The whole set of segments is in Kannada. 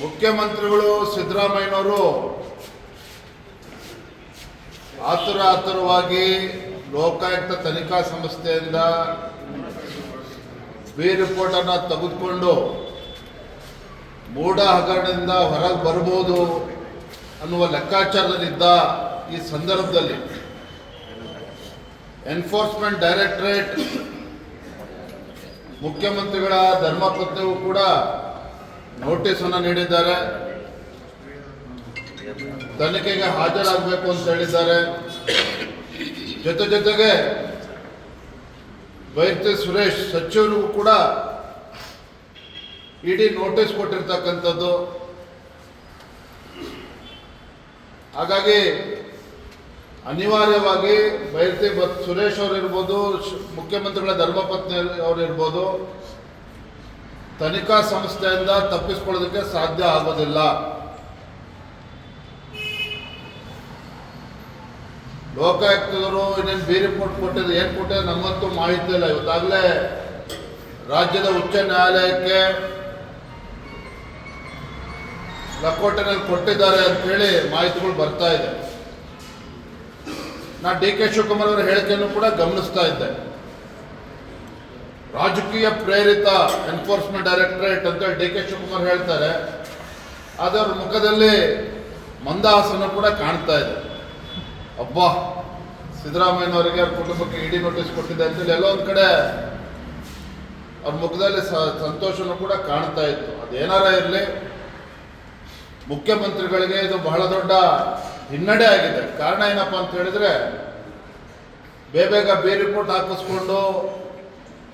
ಮುಖ್ಯಮಂತ್ರಿಗಳು ಸಿದ್ದರಾಮಯ್ಯನವರು ಆತುರ ಆತುರವಾಗಿ ಲೋಕಾಯುಕ್ತ ತನಿಖಾ ಸಂಸ್ಥೆಯಿಂದ ಬಿ ರಿಪೋರ್ಟನ್ನು ತೆಗೆದುಕೊಂಡು ಮೂಢ ಹಗರಣದಿಂದ ಹೊರಗೆ ಬರ್ಬೋದು ಅನ್ನುವ ಲೆಕ್ಕಾಚಾರದಲ್ಲಿದ್ದ ಈ ಸಂದರ್ಭದಲ್ಲಿ ಎನ್ಫೋರ್ಸ್ಮೆಂಟ್ ಡೈರೆಕ್ಟರೇಟ್ ಮುಖ್ಯಮಂತ್ರಿಗಳ ಧರ್ಮಪತ್ನಿಗೂ ಕೂಡ ನೋಟಿಸನ್ನು ನೀಡಿದ್ದಾರೆ. ತನಿಖೆಗೆ ಹಾಜರಾಗಬೇಕು ಅಂತ ಹೇಳಿದ್ದಾರೆ. ಜೊತೆ ಜೊತೆಗೆ ಬೈರ್ತಿ ಸುರೇಶ್ ಸಚಿವರಿಗೂ ಕೂಡ ಇಡೀ ನೋಟಿಸ್ ಕೊಟ್ಟಿರ್ತಕ್ಕಂಥದ್ದು. ಹಾಗಾಗಿ ಅನಿವಾರ್ಯವಾಗಿ ಬೈರ್ತಿ ಬತ್ ಸುರೇಶ್ ಅವರು ಇರ್ಬೋದು ಶ್- ಮುಖ್ಯಮಂತ್ರಿಗಳ ಧರ್ಮಪತ್ನಿ ಅವರು ಇರ್ಬೋದು ತನಿಖಾ ಸಂಸ್ಥೆಯಿಂದ ತಪ್ಪಿಸ್ಕೊಳ್ಳೋದಕ್ಕೆ ಸಾಧ್ಯ ಆಗೋದಿಲ್ಲ. ಲೋಕಾಯುಕ್ತರು ಇನ್ನೇನು ಬಿ ರಿಪೋರ್ಟ್ ಕೊಟ್ಟಿದ್ದು ಏನು ಕೊಟ್ಟಿದೆ ನಮ್ಮಂತೂ ಮಾಹಿತಿ ಇಲ್ಲ. ಇವತ್ತಾಗಲೇ ರಾಜ್ಯದ ಉಚ್ಚ ನ್ಯಾಯಾಲಯಕ್ಕೆ ಲಕೋಟೆನಲ್ಲಿ ಕೊಟ್ಟಿದ್ದಾರೆ ಅಂತೇಳಿ ಮಾಹಿತಿಗಳು ಬರ್ತಾ ಇದೆ. ನಾ ಡಿ ಕೆ ಶಿವಕುಮಾರ್ ಅವರ ಹೇಳಿಕೆಯನ್ನು ಕೂಡ ಗಮನಿಸ್ತಾ ಇದ್ದೆ. ರಾಜಕೀಯ ಪ್ರೇರಿತ ಎನ್ಫೋರ್ಸ್ಮೆಂಟ್ ಡೈರೆಕ್ಟರೇಟ್ ಅಂತ ಡಿ ಕೆ ಶಿವಕುಮಾರ್ ಹೇಳ್ತಾರೆ. ಅದರ ಮುಖದಲ್ಲಿ ಮಂದಹಾಸನ ಕೂಡ ಕಾಣ್ತಾ ಇದೆ. ಅಬ್ಬಾ, ಸಿದ್ದರಾಮಯ್ಯನವರಿಗೆ ಅವ್ರ ಕುಟುಂಬಕ್ಕೆ ಇಡಿ ನೋಟಿಸ್ ಕೊಟ್ಟಿದೆ ಅಂತೇಳಿ ಎಲ್ಲೋ ಒಂದು ಕಡೆ ಅವ್ರ ಮುಖದಲ್ಲಿ ಸಂತೋಷನೂ ಕೂಡ ಕಾಣ್ತಾ ಇತ್ತು. ಅದೇನಾರ ಇರಲಿ, ಮುಖ್ಯಮಂತ್ರಿಗಳಿಗೆ ಇದು ಬಹಳ ದೊಡ್ಡ ಹಿನ್ನಡೆ ಆಗಿದೆ. ಕಾರಣ ಏನಪ್ಪ ಅಂತ ಹೇಳಿದ್ರೆ ಬೇಬೇಗ ಬೇರೆ ರಿಪೋರ್ಟ್ ಹಾಕಿಸ್ಕೊಂಡು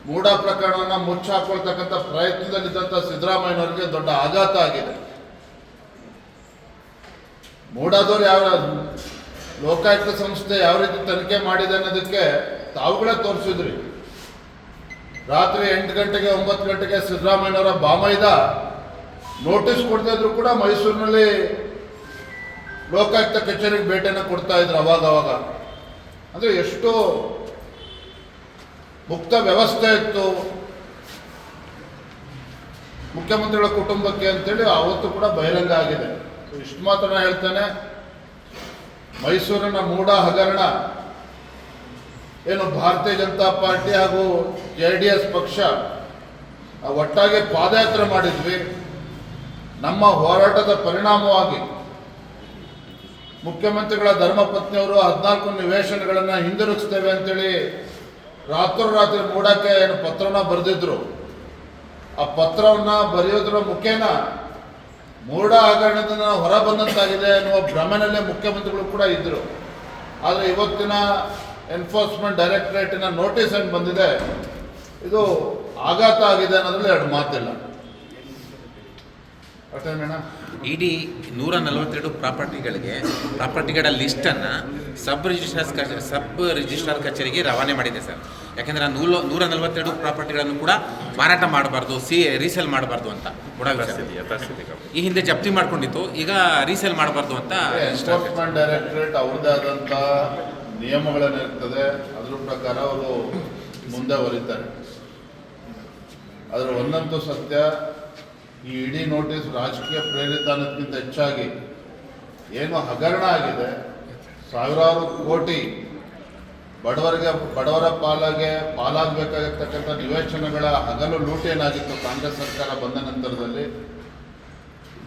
ಮೂಢ ಪ್ರಕರಣವನ್ನು ಮುಚ್ಚಾಕೊಳ್ತಕ್ಕಂಥ ಪ್ರಯತ್ನದಲ್ಲಿದ್ದಂಥ ಸಿದ್ದರಾಮಯ್ಯನವರಿಗೆ ದೊಡ್ಡ ಆಘಾತ ಆಗಿದೆ. ಮೂಡಾದವ್ರು ಯಾವ ಲೋಕಾಯುಕ್ತ ಸಂಸ್ಥೆ ಯಾವ ರೀತಿ ತನಿಖೆ ಮಾಡಿದೆ ಅನ್ನೋದಕ್ಕೆ ತಾವುಗಳೇ ತೋರಿಸಿದ್ರಿ. ರಾತ್ರಿ ಎಂಟು ಗಂಟೆಗೆ, ಒಂಬತ್ತು ಗಂಟೆಗೆ ಸಿದ್ದರಾಮಯ್ಯನವರ ಬಾಮೈದ ನೋಟಿಸ್ ಕೊಡ್ತಾ ಇದ್ರು ಕೂಡ ಮೈಸೂರಿನಲ್ಲಿ ಲೋಕಾಯುಕ್ತ ಕಚೇರಿಗೆ ಭೇಟಿಯನ್ನು ಕೊಡ್ತಾ ಇದ್ರು ಅವಾಗ ಅವಾಗ. ಅಂದರೆ ಎಷ್ಟು ಮುಕ್ತ ವ್ಯವಸ್ಥೆ ಇತ್ತು. ಮುಖ್ಯಮಂತ್ರಿಗಳ ಕುಟುಂಬಕ್ಕೆ ಅಂತೇಳಿ ಅವತ್ತು ಕೂಡ ಬಹಿರಂಗ ಆಗಿದೆ. ಇಷ್ಟು ಮಾತ್ರ ಹೇಳ್ತಾನೆ. ಮೈಸೂರಿನ ಮೂಡ ಹಗರಣ ಏನು ಭಾರತೀಯ ಜನತಾ ಪಾರ್ಟಿ ಹಾಗೂ ಜೆ ಡಿ ಎಸ್ ಪಕ್ಷ ಒಟ್ಟಾಗಿ ಪಾದಯಾತ್ರೆ ಮಾಡಿದ್ವಿ. ನಮ್ಮ ಹೋರಾಟದ ಪರಿಣಾಮವಾಗಿ ಮುಖ್ಯಮಂತ್ರಿಗಳ ಧರ್ಮಪತ್ನಿಯವರು ಹದಿನಾಲ್ಕು ನಿವೇಶನಗಳನ್ನು ಹಿಂದಿರುಗಿಸ್ತೇವೆ ಅಂತೇಳಿ ರಾತ್ರೋರಾತ್ರಿ ಮೂಡಕ್ಕೆ ಏನು ಪತ್ರವನ್ನು ಬರೆದಿದ್ರು. ಆ ಪತ್ರವನ್ನು ಬರೆಯೋದ್ರ ಮುಖೇನ ಮೂಡ ಹಗರಣದಿಂದ ಹೊರ ಬಂದಂತಾಗಿದೆ ಅನ್ನುವ ಭ್ರಮೆನಲ್ಲೇ ಮುಖ್ಯಮಂತ್ರಿಗಳು ಕೂಡ ಇದ್ದರು ಆದರೆ ಇವತ್ತಿನ ಎನ್ಫೋರ್ಸ್ಮೆಂಟ್ ಡೈರೆಕ್ಟರೇಟಿನ ನೋಟಿಸ್ ಏನು ಬಂದಿದೆ? ಇದು ಆಘಾತ ಆಗಿದೆ ಅನ್ನೋದ್ರಲ್ಲಿ ಎರಡು ಮಾತಿಲ್ಲ. ಇಡೀ ನೂರ ನಲವತ್ತೆರಡು ಪ್ರಾಪರ್ಟಿಗಳಿಗೆ ಪ್ರಾಪರ್ಟಿಗಳ ಲಿಸ್ಟನ್ನು ಸಬ್ ರಿಜಿಸ್ಟ್ರಾರ್ ಕಚೇರಿ ಸಬ್ ರಿಜಿಸ್ಟ್ರಾರ್ ಕಚೇರಿಗೆ ರವಾನೆ ಮಾಡಿದೆ ಸರ್. ಯಾಕೆಂದರೆ ನೂಲ ನೂರ ನಲವತ್ತೆರಡು ಪ್ರಾಪರ್ಟಿಗಳನ್ನು ಕೂಡ ಮಾರಾಟ ಮಾಡಬಾರ್ದು ಸಿ ರೀಸೇಲ್ ಮಾಡಬಾರ್ದು ಅಂತ. ಈ ಹಿಂದೆ ಜಪ್ತಿ ಮಾಡ್ಕೊಂಡಿತ್ತು ಈಗ ರೀಸೇಲ್ ಮಾಡಬಾರ್ದು ಅಂತ ಡೈರೆಕ್ಟರೇಟ್ ಅವ್ರದ್ದೇ ಆದಂಥ ನಿಯಮಗಳನ್ನಿರ್ತದೆ ಅದ್ರ ಪ್ರಕಾರ ಅವರು ಮುಂದೆ ಹೊರಿತಾರೆ. ಅದರ ಒಂದಂತೂ ಸತ್ಯ ಈ ಇಡೀ ನೋಟಿಸ್ ರಾಜಕೀಯ ಪ್ರೇರಿತ ಅನ್ನೋದಕ್ಕಿಂತ ಹೆಚ್ಚಾಗಿ ಏನು ಹಗರಣ ಆಗಿದೆ ಸಾವಿರಾರು ಕೋಟಿ ಬಡವರಿಗೆ ಬಡವರ ಪಾಲಾಗೆ ಪಾಲಾಗಬೇಕಾಗಿರ್ತಕ್ಕಂಥ ನಿವೇಶನಗಳ ಹಗಲು ಲೂಟಿ ಏನಾಗಿತ್ತು ಕಾಂಗ್ರೆಸ್ ಸರ್ಕಾರ ಬಂದ ನಂತರದಲ್ಲಿ.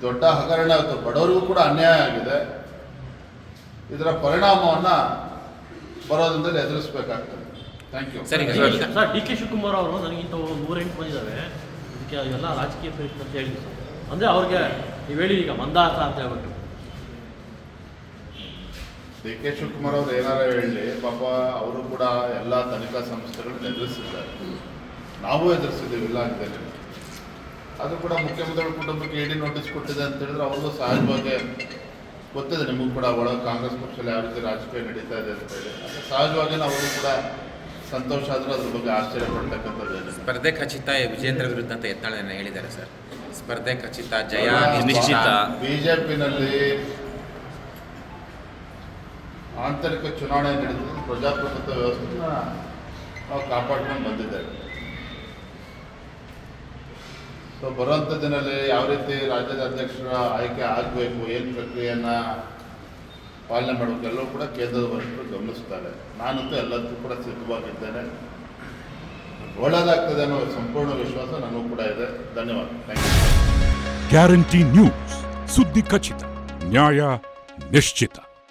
ದೊಡ್ಡ ಹಗರಣ ಆಯಿತು. ಬಡವರಿಗೂ ಕೂಡ ಅನ್ಯಾಯ ಆಗಿದೆ. ಇದರ ಪರಿಣಾಮವನ್ನು ಬರೋದ್ರಿಂದಲೇ ಎದುರಿಸಬೇಕಾಗ್ತದೆ. ಥ್ಯಾಂಕ್ ಯು ಸರಿ ಸರ್. ಡಿ ಕೆ ಶಿವಕುಮಾರ್ ಅವರು ನನಗಿಂತ ನೂರೆಂಟು ಬಂದಿದ್ದಾವೆ ಇದಕ್ಕೆ ಎಲ್ಲ ರಾಜಕೀಯ ಪ್ರಯತ್ನ ಅಂತ ಹೇಳಿದ್ರು. ಅಂದರೆ ಅವ್ರಿಗೆ ನೀವು ಹೇಳಿ ಈಗ ಮಂದಾರ್ಥ ಅಂತ ಹೇಳ್ಬಿಟ್ಟು ಡಿ ಕೆ ಶಿವಕುಮಾರ್ ಅವರು ಏನಾರ ಹೇಳಿ, ಪಾಪ ಅವರು ಕೂಡ ಎಲ್ಲ ತನಿಖಾ ಸಂಸ್ಥೆಗಳನ್ನ ಎದುರಿಸಿದ್ದಾರೆ. ನಾವು ಎದುರಿಸಿದ್ದೀವಿ ಇಲ್ಲ ಅಂತೇಳಿ ಅದು ಕೂಡ ಮುಖ್ಯಮಂತ್ರಿಗಳ ಕುಟುಂಬಕ್ಕೆ ಇಡಿ ನೋಟಿಸ್ ಕೊಟ್ಟಿದೆ ಅಂತ ಹೇಳಿದ್ರೆ ಅವರು ಸಹಜವಾಗಿ ಗೊತ್ತಿದೆ. ನಿಮಗೂ ಕೂಡ ಒಳಗೆ ಕಾಂಗ್ರೆಸ್ ಪಕ್ಷದಲ್ಲಿ ಯಾವ ರೀತಿ ರಾಜಕೀಯ ನಡೀತಾ ಇದೆ ಅಂತ ಹೇಳಿ. ಸಹಜವಾಗಿ ಅವರು ಕೂಡ ಸಂತೋಷ ಆದರೂ ಅದ್ರ ಬಗ್ಗೆ ಆಶ್ಚರ್ಯ ಪಡ್ತಕ್ಕಂಥದ್ದು ಸ್ಪರ್ಧೆ ಖಚಿತ ವಿಜೇಂದ್ರ ವಿರುದ್ಧ ಅಂತ ಯತ್ನಾಳನ್ನ ಹೇಳಿದ್ದಾರೆ ಸರ್. ಸ್ಪರ್ಧೆ ಖಚಿತ ಜಯ ನಿಶ್ಚಿತ. ಬಿಜೆಪಿನಲ್ಲಿ ಆಂತರಿಕ ಚುನಾವಣೆ ನಡೆದು ಪ್ರಜಾಪ್ರಭುತ್ವ ವ್ಯವಸ್ಥೆನ ನಾವು ಕಾಪಾಡ್ಕೊಂಡು ಬಂದಿದ್ದೇವೆ. ಸೊ ಬರುವಂಥ ದಿನದಲ್ಲಿ ಯಾವ ರೀತಿ ರಾಜ್ಯದ ಅಧ್ಯಕ್ಷರ ಆಯ್ಕೆ ಆಗಬೇಕು ಏನು ಪ್ರಕ್ರಿಯೆಯನ್ನು ಪಾಲನೆ ಮಾಡಬೇಕು ಎಲ್ಲವೂ ಕೂಡ ಕೇಂದ್ರದ ವರಿಷ್ಠರು ಗಮನಿಸ್ತಾರೆ. ನಾನಂತೂ ಎಲ್ಲದಕ್ಕೂ ಕೂಡ ಸಿದ್ಧವಾಗಿದ್ದೇನೆ. ಒಳ್ಳೆಯದಾಗ್ತದೆ ಅನ್ನೋ ಸಂಪೂರ್ಣ ವಿಶ್ವಾಸ ನನಗೂ ಕೂಡ ಇದೆ. ಧನ್ಯವಾದ. ಗ್ಯಾರಂಟಿ ನ್ಯೂಸ್ ಸುದ್ದಿ ಖಚಿತ. ನ್ಯಾಯ ನಿಶ್ಚಿತ.